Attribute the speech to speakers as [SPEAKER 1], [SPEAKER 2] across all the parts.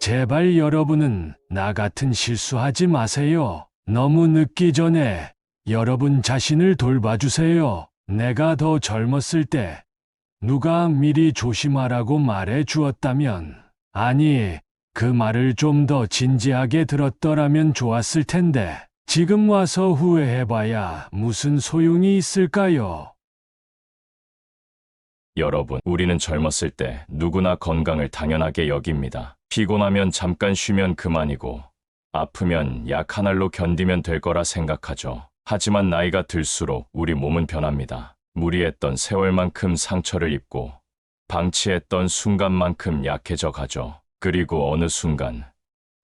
[SPEAKER 1] 제발 여러분은 나 같은 실수하지 마세요. 너무 늦기 전에 여러분 자신을 돌봐주세요. 내가 더 젊었을 때 누가 미리 조심하라고 말해 주었다면, 아니, 그 말을 좀 더 진지하게 들었더라면 좋았을 텐데, 지금 와서 후회해봐야 무슨 소용이 있을까요?
[SPEAKER 2] 여러분, 우리는 젊었을 때 누구나 건강을 당연하게 여깁니다. 피곤하면 잠깐 쉬면 그만이고, 아프면 약 한 알로 견디면 될 거라 생각하죠. 하지만 나이가 들수록 우리 몸은 변합니다. 무리했던 세월만큼 상처를 입고, 방치했던 순간만큼 약해져 가죠. 그리고 어느 순간,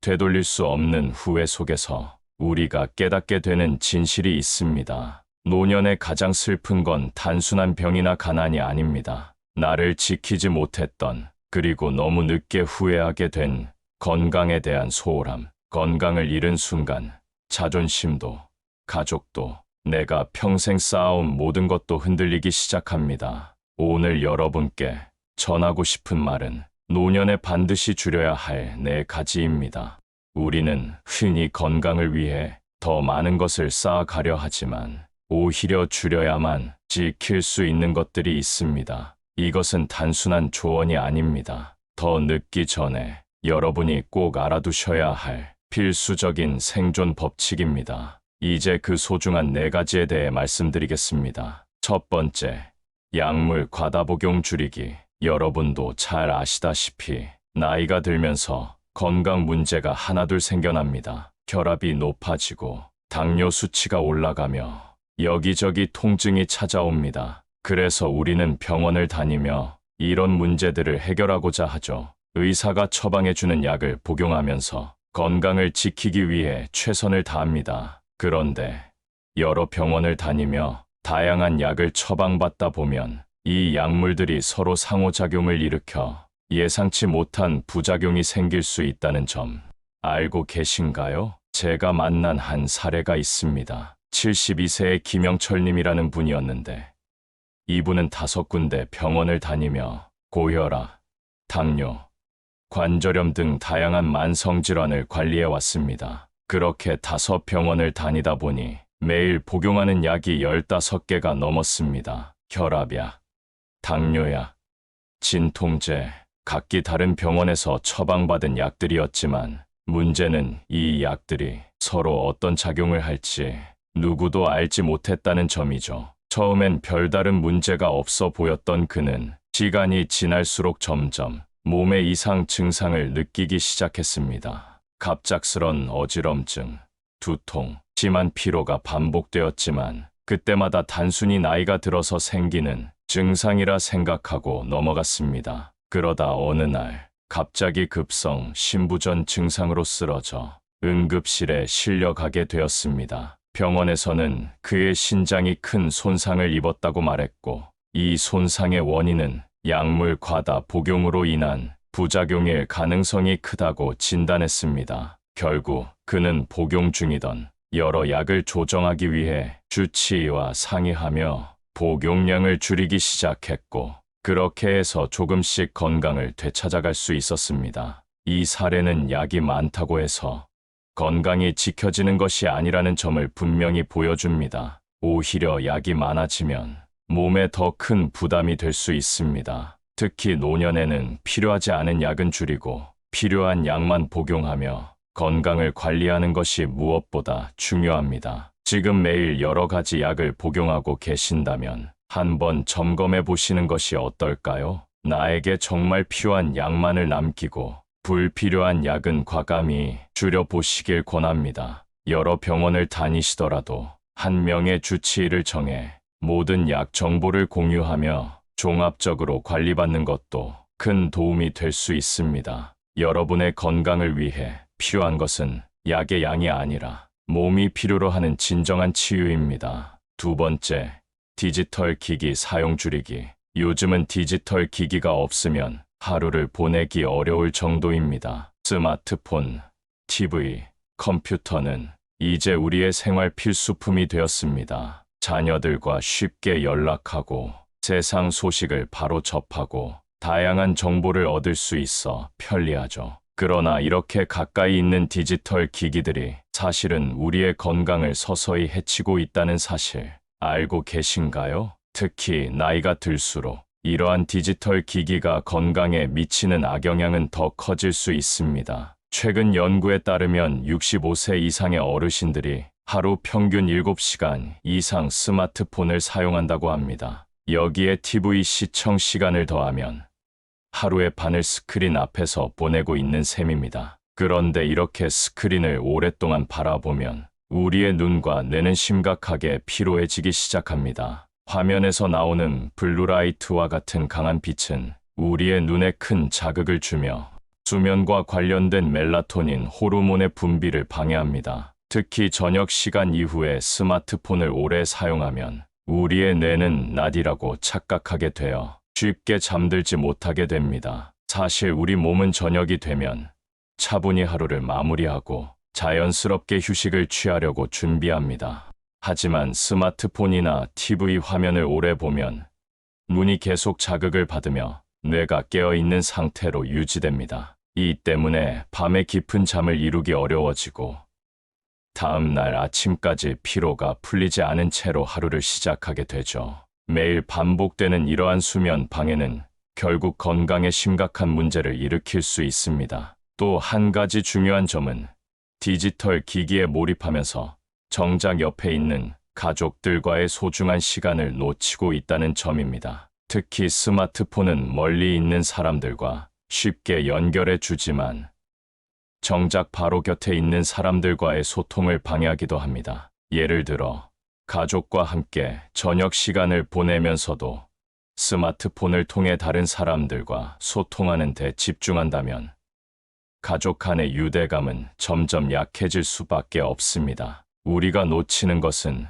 [SPEAKER 2] 되돌릴 수 없는 후회 속에서 우리가 깨닫게 되는 진실이 있습니다. 노년의 가장 슬픈 건 단순한 병이나 가난이 아닙니다. 나를 지키지 못했던, 그리고 너무 늦게 후회하게 된 건강에 대한 소홀함, 건강을 잃은 순간, 자존심도, 가족도, 내가 평생 쌓아온 모든 것도 흔들리기 시작합니다. 오늘 여러분께 전하고 싶은 말은 노년에 반드시 줄여야 할 네 가지입니다. 우리는 흔히 건강을 위해 더 많은 것을 쌓아가려 하지만 오히려 줄여야만 지킬 수 있는 것들이 있습니다. 이것은 단순한 조언이 아닙니다. 더 늦기 전에 여러분이 꼭 알아두셔야 할 필수적인 생존 법칙입니다. 이제 그 소중한 네 가지에 대해 말씀드리겠습니다. 첫 번째, 약물 과다 복용 줄이기. 여러분도 잘 아시다시피 나이가 들면서 건강 문제가 하나둘 생겨납니다. 혈압이 높아지고 당뇨 수치가 올라가며 여기저기 통증이 찾아옵니다. 그래서 우리는 병원을 다니며 이런 문제들을 해결하고자 하죠. 의사가 처방해주는 약을 복용하면서 건강을 지키기 위해 최선을 다합니다. 그런데 여러 병원을 다니며 다양한 약을 처방받다 보면 이 약물들이 서로 상호작용을 일으켜 예상치 못한 부작용이 생길 수 있다는 점 알고 계신가요? 제가 만난 한 사례가 있습니다. 72세의 김영철님이라는 분이었는데 이분은 다섯 군데 병원을 다니며 고혈압, 당뇨, 관절염 등 다양한 만성질환을 관리해 왔습니다. 그렇게 다섯 병원을 다니다 보니 매일 복용하는 약이 15개가 넘었습니다. 혈압약, 당뇨약, 진통제, 각기 다른 병원에서 처방받은 약들이었지만 문제는 이 약들이 서로 어떤 작용을 할지 누구도 알지 못했다는 점이죠. 처음엔 별다른 문제가 없어 보였던 그는 시간이 지날수록 점점 몸의 이상 증상을 느끼기 시작했습니다. 갑작스런 어지럼증, 두통, 심한 피로가 반복되었지만 그때마다 단순히 나이가 들어서 생기는 증상이라 생각하고 넘어갔습니다. 그러다 어느 날 갑자기 급성 심부전 증상으로 쓰러져 응급실에 실려가게 되었습니다. 병원에서는 그의 신장이 큰 손상을 입었다고 말했고 이 손상의 원인은 약물 과다 복용으로 인한 부작용일 가능성이 크다고 진단했습니다. 결국 그는 복용 중이던 여러 약을 조정하기 위해 주치의와 상의하며 복용량을 줄이기 시작했고 그렇게 해서 조금씩 건강을 되찾아갈 수 있었습니다. 이 사례는 약이 많다고 해서 건강이 지켜지는 것이 아니라는 점을 분명히 보여줍니다. 오히려 약이 많아지면 몸에 더 큰 부담이 될 수 있습니다. 특히 노년에는 필요하지 않은 약은 줄이고 필요한 약만 복용하며 건강을 관리하는 것이 무엇보다 중요합니다. 지금 매일 여러 가지 약을 복용하고 계신다면 한번 점검해 보시는 것이 어떨까요? 나에게 정말 필요한 약만을 남기고 불필요한 약은 과감히 줄여보시길 권합니다. 여러 병원을 다니시더라도 한 명의 주치의를 정해 모든 약 정보를 공유하며 종합적으로 관리받는 것도 큰 도움이 될 수 있습니다. 여러분의 건강을 위해 필요한 것은 약의 양이 아니라 몸이 필요로 하는 진정한 치유입니다. 두 번째, 디지털 기기 사용 줄이기. 요즘은 디지털 기기가 없으면 하루를 보내기 어려울 정도입니다. 스마트폰, TV, 컴퓨터는 이제 우리의 생활 필수품이 되었습니다. 자녀들과 쉽게 연락하고 세상 소식을 바로 접하고 다양한 정보를 얻을 수 있어 편리하죠. 그러나 이렇게 가까이 있는 디지털 기기들이 사실은 우리의 건강을 서서히 해치고 있다는 사실 알고 계신가요? 특히 나이가 들수록 이러한 디지털 기기가 건강에 미치는 악영향은 더 커질 수 있습니다. 최근 연구에 따르면 65세 이상의 어르신들이 하루 평균 7시간 이상 스마트폰을 사용한다고 합니다. 여기에 TV 시청 시간을 더하면 하루의 반을 스크린 앞에서 보내고 있는 셈입니다. 그런데 이렇게 스크린을 오랫동안 바라보면 우리의 눈과 뇌는 심각하게 피로해지기 시작합니다. 화면에서 나오는 블루라이트와 같은 강한 빛은 우리의 눈에 큰 자극을 주며 수면과 관련된 멜라토닌 호르몬의 분비를 방해합니다. 특히 저녁 시간 이후에 스마트폰을 오래 사용하면 우리의 뇌는 낮이라고 착각하게 되어 쉽게 잠들지 못하게 됩니다. 사실 우리 몸은 저녁이 되면 차분히 하루를 마무리하고 자연스럽게 휴식을 취하려고 준비합니다. 하지만 스마트폰이나 TV 화면을 오래 보면 눈이 계속 자극을 받으며 뇌가 깨어있는 상태로 유지됩니다. 이 때문에 밤에 깊은 잠을 이루기 어려워지고 다음 날 아침까지 피로가 풀리지 않은 채로 하루를 시작하게 되죠. 매일 반복되는 이러한 수면 방해는 결국 건강에 심각한 문제를 일으킬 수 있습니다. 또 한 가지 중요한 점은 디지털 기기에 몰입하면서 정작 옆에 있는 가족들과의 소중한 시간을 놓치고 있다는 점입니다. 특히 스마트폰은 멀리 있는 사람들과 쉽게 연결해 주지만 정작 바로 곁에 있는 사람들과의 소통을 방해하기도 합니다. 예를 들어 가족과 함께 저녁 시간을 보내면서도 스마트폰을 통해 다른 사람들과 소통하는 데 집중한다면 가족 간의 유대감은 점점 약해질 수밖에 없습니다. 우리가 놓치는 것은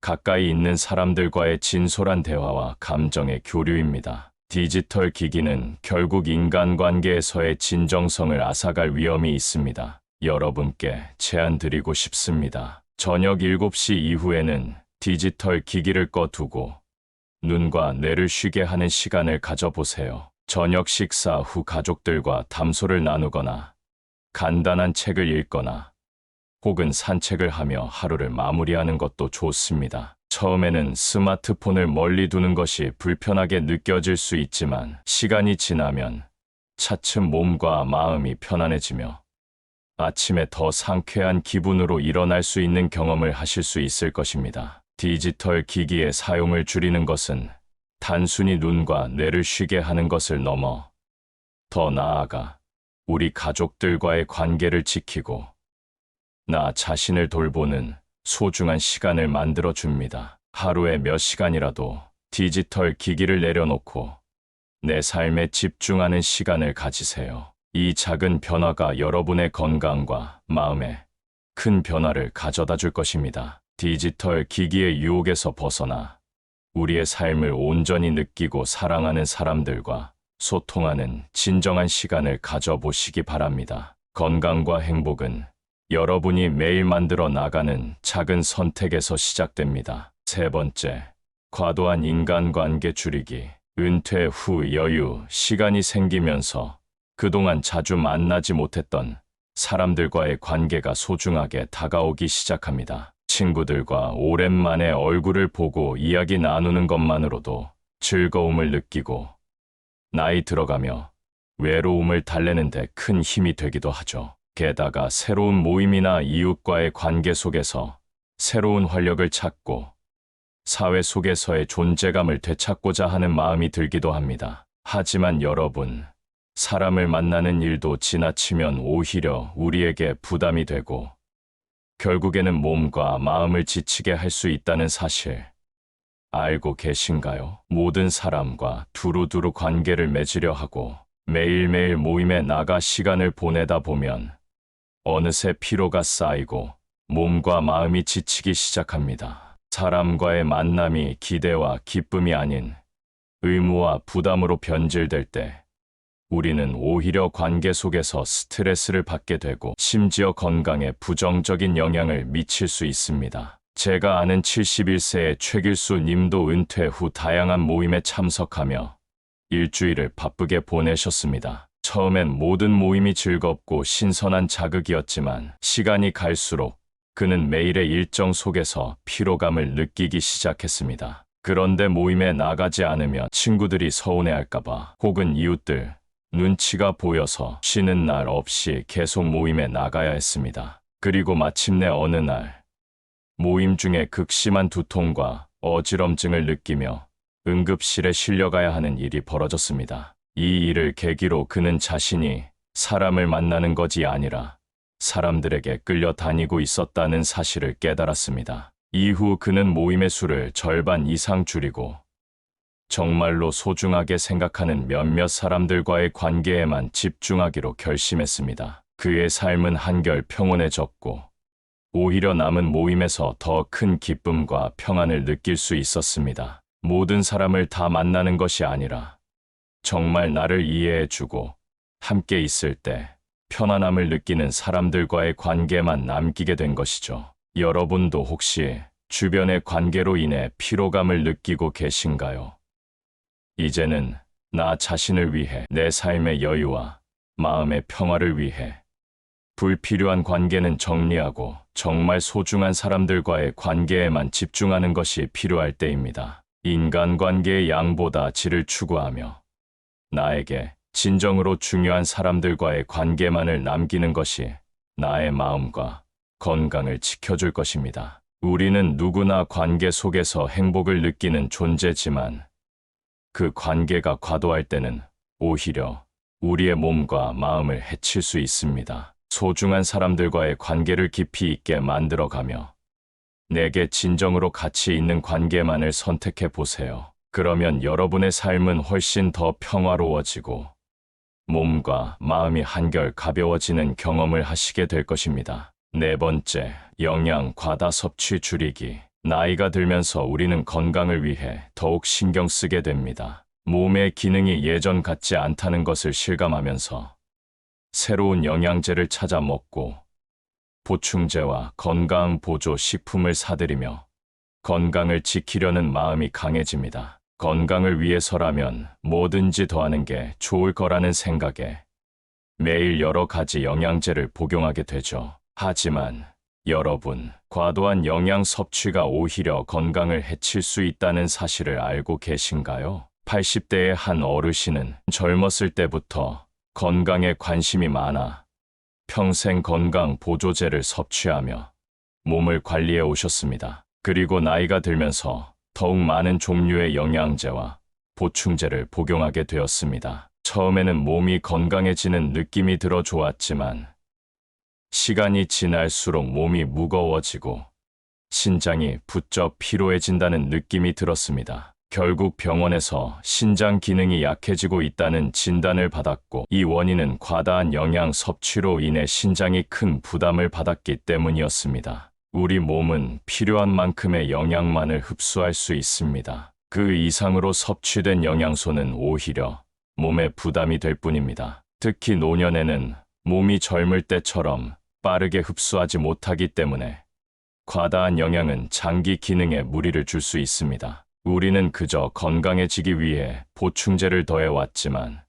[SPEAKER 2] 가까이 있는 사람들과의 진솔한 대화와 감정의 교류입니다. 디지털 기기는 결국 인간관계에서의 진정성을 앗아갈 위험이 있습니다. 여러분께 제안 드리고 싶습니다. 저녁 7시 이후에는 디지털 기기를 꺼두고 눈과 뇌를 쉬게 하는 시간을 가져보세요. 저녁 식사 후 가족들과 담소를 나누거나 간단한 책을 읽거나 혹은 산책을 하며 하루를 마무리하는 것도 좋습니다. 처음에는 스마트폰을 멀리 두는 것이 불편하게 느껴질 수 있지만 시간이 지나면 차츰 몸과 마음이 편안해지며 아침에 더 상쾌한 기분으로 일어날 수 있는 경험을 하실 수 있을 것입니다. 디지털 기기의 사용을 줄이는 것은 단순히 눈과 뇌를 쉬게 하는 것을 넘어 더 나아가 우리 가족들과의 관계를 지키고 나 자신을 돌보는 소중한 시간을 만들어 줍니다. 하루에 몇 시간이라도 디지털 기기를 내려놓고 내 삶에 집중하는 시간을 가지세요. 이 작은 변화가 여러분의 건강과 마음에 큰 변화를 가져다 줄 것입니다. 디지털 기기의 유혹에서 벗어나 우리의 삶을 온전히 느끼고 사랑하는 사람들과 소통하는 진정한 시간을 가져보시기 바랍니다. 건강과 행복은 여러분이 매일 만들어 나가는 작은 선택에서 시작됩니다. 세 번째, 과도한 인간관계 줄이기. 은퇴 후 여유, 시간이 생기면서 그동안 자주 만나지 못했던 사람들과의 관계가 소중하게 다가오기 시작합니다. 친구들과 오랜만에 얼굴을 보고 이야기 나누는 것만으로도 즐거움을 느끼고 나이 들어가며 외로움을 달래는데 큰 힘이 되기도 하죠. 게다가 새로운 모임이나 이웃과의 관계 속에서 새로운 활력을 찾고 사회 속에서의 존재감을 되찾고자 하는 마음이 들기도 합니다. 하지만 여러분, 사람을 만나는 일도 지나치면 오히려 우리에게 부담이 되고 결국에는 몸과 마음을 지치게 할 수 있다는 사실 알고 계신가요? 모든 사람과 두루두루 관계를 맺으려 하고 매일매일 모임에 나가 시간을 보내다 보면 어느새 피로가 쌓이고 몸과 마음이 지치기 시작합니다. 사람과의 만남이 기대와 기쁨이 아닌 의무와 부담으로 변질될 때 우리는 오히려 관계 속에서 스트레스를 받게 되고 심지어 건강에 부정적인 영향을 미칠 수 있습니다. 제가 아는 71세의 최길수 님도 은퇴 후 다양한 모임에 참석하며 일주일을 바쁘게 보내셨습니다. 처음엔 모든 모임이 즐겁고 신선한 자극이었지만 시간이 갈수록 그는 매일의 일정 속에서 피로감을 느끼기 시작했습니다. 그런데 모임에 나가지 않으면 친구들이 서운해할까봐 혹은 이웃들 눈치가 보여서 쉬는 날 없이 계속 모임에 나가야 했습니다. 그리고 마침내 어느 날 모임 중에 극심한 두통과 어지럼증을 느끼며 응급실에 실려가야 하는 일이 벌어졌습니다. 이 일을 계기로 그는 자신이 사람을 만나는 것이 아니라 사람들에게 끌려다니고 있었다는 사실을 깨달았습니다. 이후 그는 모임의 수를 절반 이상 줄이고 정말로 소중하게 생각하는 몇몇 사람들과의 관계에만 집중하기로 결심했습니다. 그의 삶은 한결 평온해졌고 오히려 남은 모임에서 더 큰 기쁨과 평안을 느낄 수 있었습니다. 모든 사람을 다 만나는 것이 아니라 정말 나를 이해해주고 함께 있을 때 편안함을 느끼는 사람들과의 관계만 남기게 된 것이죠. 여러분도 혹시 주변의 관계로 인해 피로감을 느끼고 계신가요? 이제는 나 자신을 위해 내 삶의 여유와 마음의 평화를 위해 불필요한 관계는 정리하고 정말 소중한 사람들과의 관계에만 집중하는 것이 필요할 때입니다. 인간관계의 양보다 질을 추구하며 나에게 진정으로 중요한 사람들과의 관계만을 남기는 것이 나의 마음과 건강을 지켜줄 것입니다. 우리는 누구나 관계 속에서 행복을 느끼는 존재지만 그 관계가 과도할 때는 오히려 우리의 몸과 마음을 해칠 수 있습니다. 소중한 사람들과의 관계를 깊이 있게 만들어가며 내게 진정으로 가치 있는 관계만을 선택해 보세요. 그러면 여러분의 삶은 훨씬 더 평화로워지고 몸과 마음이 한결 가벼워지는 경험을 하시게 될 것입니다. 네 번째, 영양 과다 섭취 줄이기. 나이가 들면서 우리는 건강을 위해 더욱 신경 쓰게 됩니다. 몸의 기능이 예전 같지 않다는 것을 실감하면서 새로운 영양제를 찾아 먹고 보충제와 건강 보조 식품을 사들이며 건강을 지키려는 마음이 강해집니다. 건강을 위해서라면 뭐든지 더하는 게 좋을 거라는 생각에 매일 여러 가지 영양제를 복용하게 되죠. 하지만 여러분, 과도한 영양 섭취가 오히려 건강을 해칠 수 있다는 사실을 알고 계신가요? 80대의 한 어르신은 젊었을 때부터 건강에 관심이 많아 평생 건강 보조제를 섭취하며 몸을 관리해 오셨습니다. 그리고 나이가 들면서 더욱 많은 종류의 영양제와 보충제를 복용하게 되었습니다. 처음에는 몸이 건강해지는 느낌이 들어 좋았지만 시간이 지날수록 몸이 무거워지고 신장이 부쩍 피로해진다는 느낌이 들었습니다. 결국 병원에서 신장 기능이 약해지고 있다는 진단을 받았고 이 원인은 과다한 영양 섭취로 인해 신장이 큰 부담을 받았기 때문이었습니다. 우리 몸은 필요한 만큼의 영양만을 흡수할 수 있습니다. 그 이상으로 섭취된 영양소는 오히려 몸에 부담이 될 뿐입니다. 특히 노년에는 몸이 젊을 때처럼 빠르게 흡수하지 못하기 때문에 과다한 영양은 장기 기능에 무리를 줄 수 있습니다. 우리는 그저 건강해지기 위해 보충제를 더해왔지만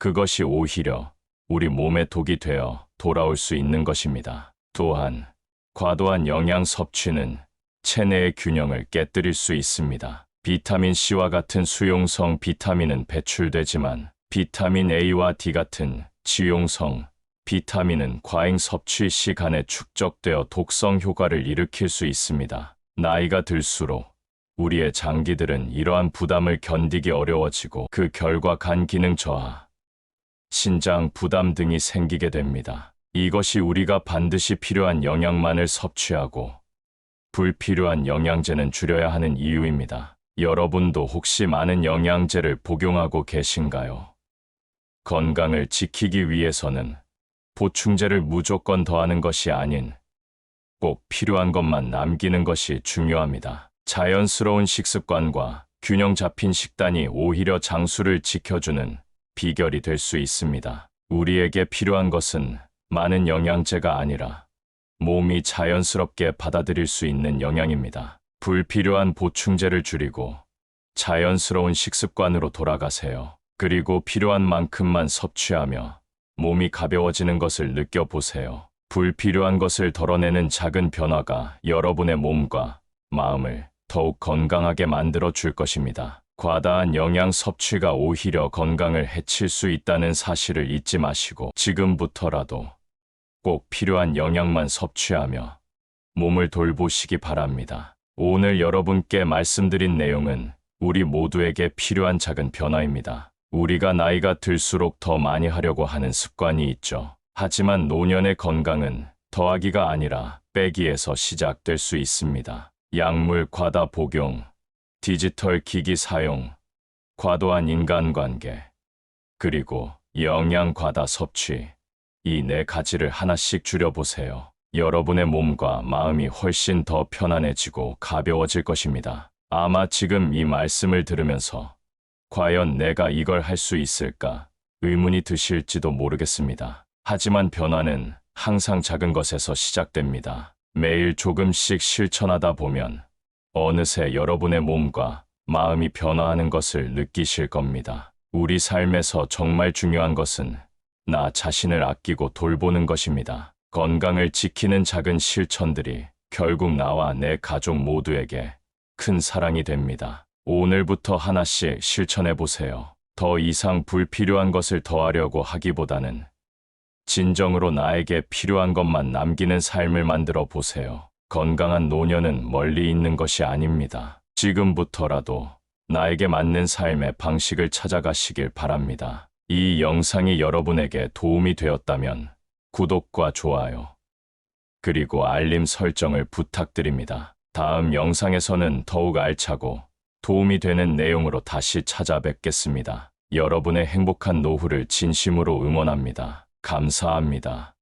[SPEAKER 2] 그것이 오히려 우리 몸에 독이 되어 돌아올 수 있는 것입니다. 또한 과도한 영양 섭취는 체내의 균형을 깨뜨릴 수 있습니다. 비타민 C와 같은 수용성 비타민은 배출되지만 비타민 A와 D 같은 지용성 비타민은 과잉 섭취 시간에 축적되어 독성 효과를 일으킬 수 있습니다. 나이가 들수록 우리의 장기들은 이러한 부담을 견디기 어려워지고 그 결과 간 기능 저하, 신장 부담 등이 생기게 됩니다. 이것이 우리가 반드시 필요한 영양만을 섭취하고 불필요한 영양제는 줄여야 하는 이유입니다. 여러분도 혹시 많은 영양제를 복용하고 계신가요? 건강을 지키기 위해서는 보충제를 무조건 더하는 것이 아닌 꼭 필요한 것만 남기는 것이 중요합니다. 자연스러운 식습관과 균형 잡힌 식단이 오히려 장수를 지켜주는 비결이 될 수 있습니다. 우리에게 필요한 것은 많은 영양제가 아니라 몸이 자연스럽게 받아들일 수 있는 영양입니다. 불필요한 보충제를 줄이고 자연스러운 식습관으로 돌아가세요. 그리고 필요한 만큼만 섭취하며 몸이 가벼워지는 것을 느껴보세요. 불필요한 것을 덜어내는 작은 변화가 여러분의 몸과 마음을 더욱 건강하게 만들어 줄 것입니다. 과다한 영양 섭취가 오히려 건강을 해칠 수 있다는 사실을 잊지 마시고 지금부터라도 꼭 필요한 영양만 섭취하며 몸을 돌보시기 바랍니다. 오늘 여러분께 말씀드린 내용은 우리 모두에게 필요한 작은 변화입니다. 우리가 나이가 들수록 더 많이 하려고 하는 습관이 있죠. 하지만 노년의 건강은 더하기가 아니라 빼기에서 시작될 수 있습니다. 약물 과다 복용, 디지털 기기 사용, 과도한 인간관계, 그리고 영양 과다 섭취, 이 네 가지를 하나씩 줄여보세요. 여러분의 몸과 마음이 훨씬 더 편안해지고 가벼워질 것입니다. 아마 지금 이 말씀을 들으면서 과연 내가 이걸 할 수 있을까 의문이 드실지도 모르겠습니다. 하지만 변화는 항상 작은 것에서 시작됩니다. 매일 조금씩 실천하다 보면 어느새 여러분의 몸과 마음이 변화하는 것을 느끼실 겁니다. 우리 삶에서 정말 중요한 것은 나 자신을 아끼고 돌보는 것입니다. 건강을 지키는 작은 실천들이 결국 나와 내 가족 모두에게 큰 사랑이 됩니다. 오늘부터 하나씩 실천해 보세요. 더 이상 불필요한 것을 더하려고 하기보다는 진정으로 나에게 필요한 것만 남기는 삶을 만들어 보세요. 건강한 노년은 멀리 있는 것이 아닙니다. 지금부터라도 나에게 맞는 삶의 방식을 찾아가시길 바랍니다. 이 영상이 여러분에게 도움이 되었다면 구독과 좋아요, 그리고 알림 설정을 부탁드립니다. 다음 영상에서는 더욱 알차고 도움이 되는 내용으로 다시 찾아뵙겠습니다. 여러분의 행복한 노후를 진심으로 응원합니다. 감사합니다.